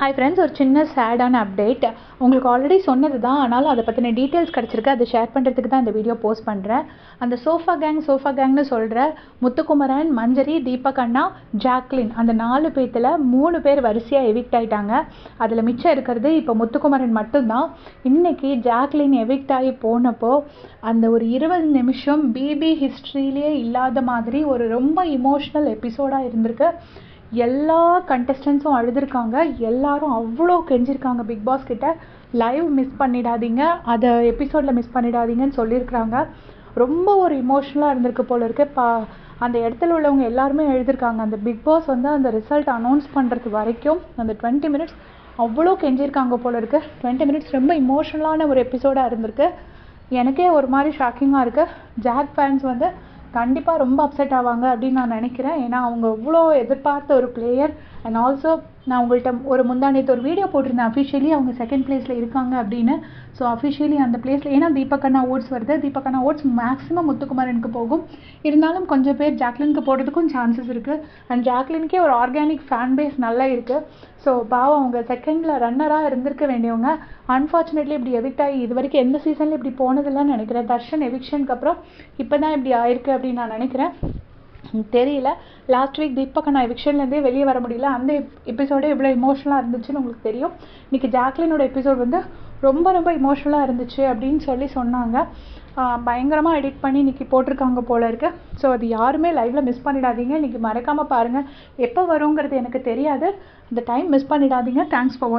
Hi friends ஒரு சின்ன சேடான update உங்களுக்கு ஆல்ரெடி சொன்னது தான் ஆனாலும் அதை பற்றின டீட்டெயில்ஸ் கிடச்சிருக்கு. அதை ஷேர் பண்ணுறதுக்கு தான் இந்த வீடியோ போஸ்ட் பண்ணுறேன் அந்த சோஃபா கேங் சோஃபா கேங்னு சொல்கிற முத்துக்குமரன் மஞ்சரி தீபக் அண்ணா ஜாக்லின் அந்த நாலு பேர்த்தில் மூணு பேர் வரிசையாக எவிக்ட் ஆகிட்டாங்க அதில் மிச்சம் இருக்கிறது இப்போ முத்துக்குமரன் மட்டும்தான். இன்றைக்கி ஜாக்லின் எவிக்ட் ஆகி போனப்போ அந்த ஒரு இருபது நிமிஷம் பிபி ஹிஸ்ட்ரியிலே இல்லாத மாதிரி ஒரு ரொம்ப இமோஷ்னல் எபிசோடாக இருந்திருக்கு. எல்லா கண்டஸ்டன்ஸும் அழுதுருக்காங்க. எல்லாரும் அவ்வளோ கெஞ்சிருக்காங்க பிக் பாஸ் கிட்ட. லைவ் மிஸ் பண்ணிடாதீங்க. அதை எபிசோடில் மிஸ் பண்ணிடாதீங்கன்னு சொல்லியிருக்கிறாங்க ரொம்ப ஒரு இமோஷ்னலாக இருந்திருக்கு போல இருக்கு. பா அந்த இடத்துல உள்ளவங்க எல்லாருமே எழுதியிருக்காங்க அந்த பிக் பாஸ் வந்து அந்த ரிசல்ட் அனௌன்ஸ் பண்ணுறது வரைக்கும் அந்த டுவெண்ட்டி மினிட்ஸ் அவ்வளோ கெஞ்சிருக்காங்க போல இருக்கு. டுவெண்ட்டி மினிட்ஸ் ரொம்ப இமோஷ்னலான ஒரு எபிசோடாக இருந்திருக்கு. எனக்கே ஒரு மாதிரி ஷாக்கிங்காக இருக்குது ஜாக் ஃபேன்ஸ் வந்து கண்டிப்பாக ரொம்ப அப்செட் ஆவாங்க அப்படின்னு நான் நினைக்கிறேன். ஏன்னா அவங்க அவ்வளோ எதிர்பார்த்த ஒரு பிளேயர் அண்ட் ஆல்சோ நான் உங்கள்கிட்ட ஒரு முந்தானேத்து ஒரு வீடியோ போட்டிருந்தேன். அஃபிஷியலி அவங்க செகண்ட் பிளேஸில் இருக்காங்க அப்படின்னு. ஸோ அஃபிஷியலி அந்த பிளேஸில் ஏன்னா தீபக்கண்ணா ஓட்ஸ் வருது. தீபக்கண்ணா ஓட்ஸ் மேக்ஸிமம் முத்துக்குமாரனுக்கு போகும். இருந்தாலும் கொஞ்சம் பேர் ஜாக்லினுக்கு போடுறதுக்கும் சான்சஸ் இருக்குது அண்ட் ஜாக்லினுக்கே ஒரு ஆர்கானிக் ஃபேன் பேஸ் நல்லா இருக்குது ஸோ பாவம் அவங்க செகண்டில் ரன்னராக இருந்திருக்க வேண்டியவங்க. அன்ஃபார்ச்சுனேட்லி இப்படி எவிக்ட் ஆகி இது வரைக்கும் எந்த சீசனில் இப்படி போனதில்லைன்னு நினைக்கிறேன். தர்ஷன் எவிக்ஷனுக்கு அப்புறம் இப்போ தான் இப்படி ஆயிருக்கு அப்படின்னு நான் நினைக்கிறேன். தெரியல. லாஸ்ட் வீக் தீபக் நான் எவிக்ஷன்லேருந்தே வெளியே வர முடியல. அந்த எபிசோடே இவ்வளோ இமோஷனலாக இருந்துச்சுன்னு உங்களுக்கு தெரியும். இன்றைக்கி ஜாக்லினோட எபிசோட் வந்து ரொம்ப ரொம்ப இமோஷனலாக இருந்துச்சு அப்படின்னு சொல்லி சொன்னாங்க. பயங்கரமாக எடிட் பண்ணி இன்றைக்கி போட்டிருக்காங்க போல இருக்கு. ஸோ அது யாருமே லைவில் மிஸ் பண்ணிடாதீங்க. இன்றைக்கி மறக்காமல் பாருங்கள் எப்போ வருங்கிறது எனக்கு தெரியாது. இந்த டைம் மிஸ் பண்ணிடாதீங்க. Thanks for